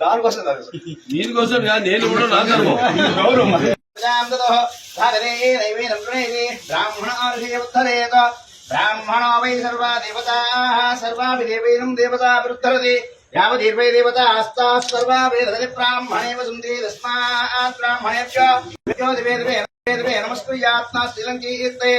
దానికోసం కాదు దీనికోసం కాదు నేను కూడా నాకు అనుభవం గౌరవం బ్రాహ్మణ వై సర్వా దేవతా సర్వాభిదేవైనం దేవతా వృద్ధరది यावदीर्वैदेवता आस्ताः सर्वा वेदति ब्राह्मणेव सुन्दरी तस्मात् ब्राह्मणेभ्य ज्योतिवेदवे वेदवे नमस्कुर्यात्मा श्रीलङ्कीर्तये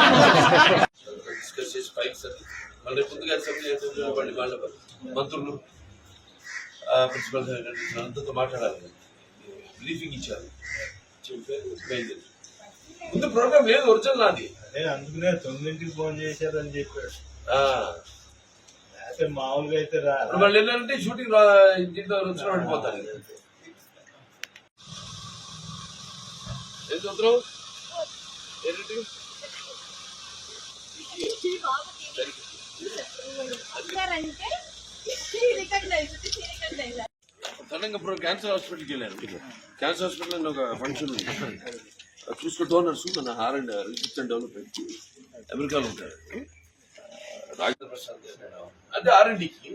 అసెంబ్లీ ఇవ్వండి వాళ్ళ మంత్రులు ప్రిన్సిపల్ అందరితో మాట్లాడాలి. బ్రీఫింగ్ ఇచ్చారు. బయలుదేరి. ముందు ప్రోగ్రామ్ లేదు ఒరిజినల్ నాది. అదే అందుకనే తొమ్మిదింటికి ఫోన్ చేశారని చెప్పాడు ఆ, అయితే మామూలుగా అయితే రా ఏంటంటే షూటింగ్ ఇంటితో వచ్చిన పడిపోతాను ఏం చదువుతున్నావు? ఏంటి తనంగా ఇప్పుడు క్యాన్సర్ హాస్పిటల్కి వెళ్ళాను క్యాన్సర్ హాస్పిటల్ ఒక ఫంక్షన్ ఉంది. అది చూసుకో డోనర్స్ మన హార్ అండ్ రీసెర్చ్ అండ్ డెవలప్మెంట్. అమెరికాలో ఉంటారు. రాజేంద్ర ప్రసాద్. అంటే ఆర్ అండ్ డికి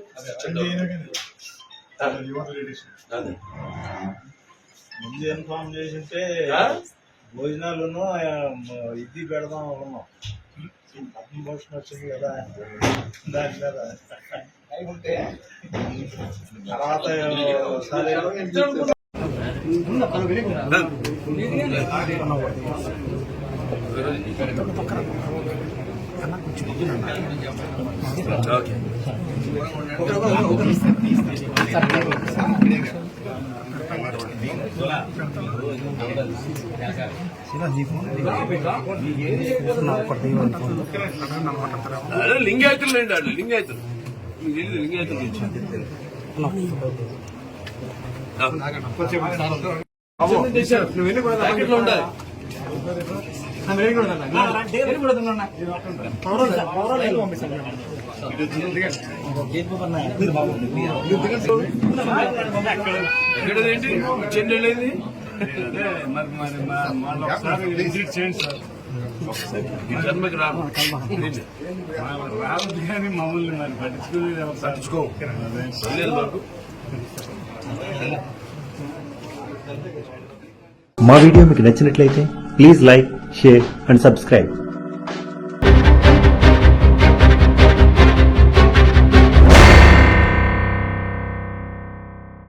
ముందు ఇన్ఫార్మ్ చేసింటే ఆ? భోజనాలను ఇది పెడదాం అనుకున్నాం. భూషణ్ వచ్చింది కదా దాని కదా తర్వాత అదే లింగాయతులు లేండి వాళ్ళు లింగాయతులు ఉండాలి. ఎక్కడదేంటి చెన్నెళ్ళేది మరి జన్మకి రాను ఏంటి? కానీ మమ్మల్ని మరి పట్టించుకునేది పట్టించుకో. మా వీడియో మీకు నచ్చినట్లయితే please like share and subscribe